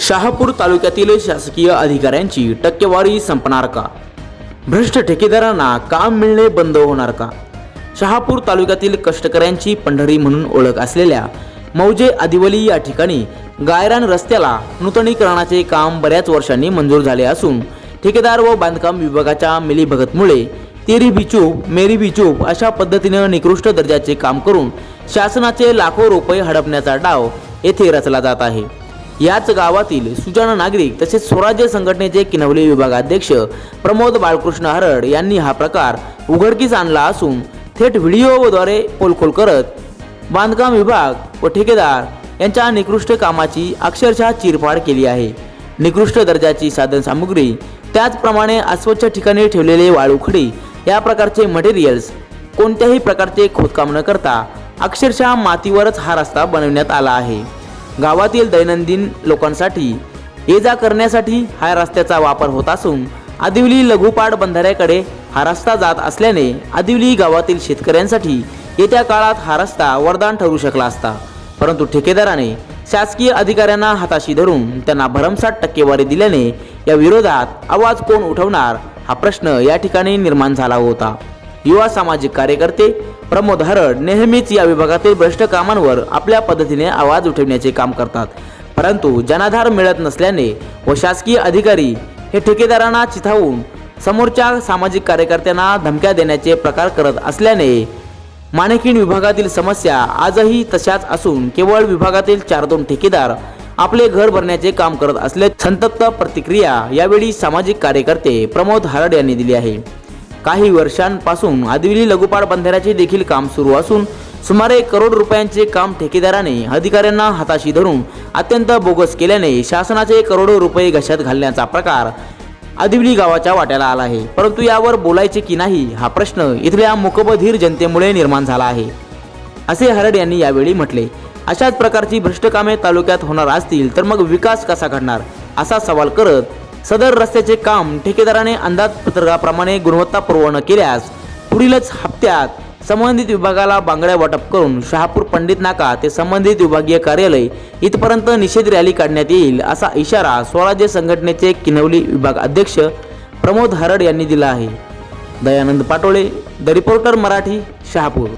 शहापूर तालुक्यातील शासकीय अधिकाऱ्यांची टक्केवारी संपणार का? भ्रष्ट ठेकेदारांना काम मिळणे बंद होणार का? शहापूर तालुक्यातील कष्टकऱ्यांची पंढरी म्हणून ओळख असलेल्या मौजे आदिवली या ठिकाणी गायरान रस्त्याला नूतनीकरणाचे काम बऱ्याच वर्षांनी मंजूर झाले असून ठेकेदार व बांधकाम विभागाच्या मिलीभगतमुळे तेरी बिचूप मेरी बिचूप अशा पद्धतीनं निकृष्ट दर्जाचे काम करून शासनाचे लाखो रुपये हडपण्याचा डाव येथे रचला जात आहे. याच गावातील सुजाण नागरिक तसेच स्वराज्य संघटनेचे किनवले विभागाध्यक्ष प्रमोद बाळकृष्ण हरड यांनी हा प्रकार उघडकीस आणला असून थेट व्हिडिओद्वारे पोलखोल करत बांधकाम विभाग व ठेकेदार यांच्या निकृष्ट कामाची अक्षरशः चिरफाड केली आहे. निकृष्ट दर्जाची साधनसामुग्री त्याचप्रमाणे अस्वच्छ ठिकाणी ठेवलेले वाळूखडी या प्रकारचे मटेरियल्स कोणत्याही प्रकारचे खोदकाम न करता अक्षरशः मातीवरच हा रस्ता बनवण्यात आला आहे. गावातील दैनंदिन लोकांसाठी ये जा करण्यासाठी हा रस्त्याचा वापर होत असून आदिवली लघुपाड बंधाऱ्याकडे हा रस्ता जात असल्याने आदिवली गावातील शेतकऱ्यांसाठी येत्या काळात हा रस्ता वरदान ठरू शकला असता. परंतु ठेकेदाराने शासकीय अधिकाऱ्यांना हाताशी धरून त्यांना भरमसाठ टक्केवारी दिल्याने या विरोधात आवाज कोण उठवणार हा प्रश्न या ठिकाणी निर्माण झाला होता. युवा सामाजिक कार्यकर्ते प्रमोद हरड नेहमीच या विभागातील भ्रष्ट कामांवर आपल्या पद्धतीने आवाज उठवण्याचे काम करतात. परंतु जनाधार मिळत नसल्याने व शासकीय अधिकारी हे ठेकेदारांना चिथावून समोरच्या सामाजिक कार्यकर्त्यांना धमक्या देण्याचे प्रकार करत असल्याने मानेकिन विभागातील समस्या आजही तशाच असून केवळ विभागातील चार दोन ठेकेदार आपले घर भरण्याचे काम करत असले संतप्त प्रतिक्रिया यावेळी सामाजिक कार्यकर्ते प्रमोद हरड यांनी दिली आहे. काही वर्षांपासून आदिवली लघुपाड बंधाऱ्याचे देखील काम सुरू असून सुमारे करोड रुपयांचे काम ठेकेदाराने अधिकाऱ्यांना हाताशी धरून अत्यंत बोगस केल्याने शासनाचे करोडो रुपये घशात घालण्याचा प्रकार आदिवली गावाच्या वाट्याला आला आहे. परंतु यावर बोलायचे की नाही हा प्रश्न इथल्या मुकबधीर जनतेमुळे निर्माण झाला आहे. असे हरड यांनी यावेळी म्हटले अशाच प्रकारची भ्रष्ट कामे तालुक्यात होणार असतील तर मग विकास कसा घडणार? असा सवाल करत सदर रस्त्याचे काम ठेकेदाराने अंदाजपत्रकाप्रमाणे गुणवत्तापूर्व न केल्यास पुढीलच हप्त्यात संबंधित विभागाला बांगड्या वाटप करून शहापूर पंडित नाका ते संबंधित विभागीय कार्यालय इथपर्यंत निषेध रॅली काढण्यात येईल असा इशारा स्वराज्य संघटनेचे किनवली विभाग अध्यक्ष प्रमोद हरड यांनी दिला आहे. Dayanand Patole the reporter Marathi Shahapur.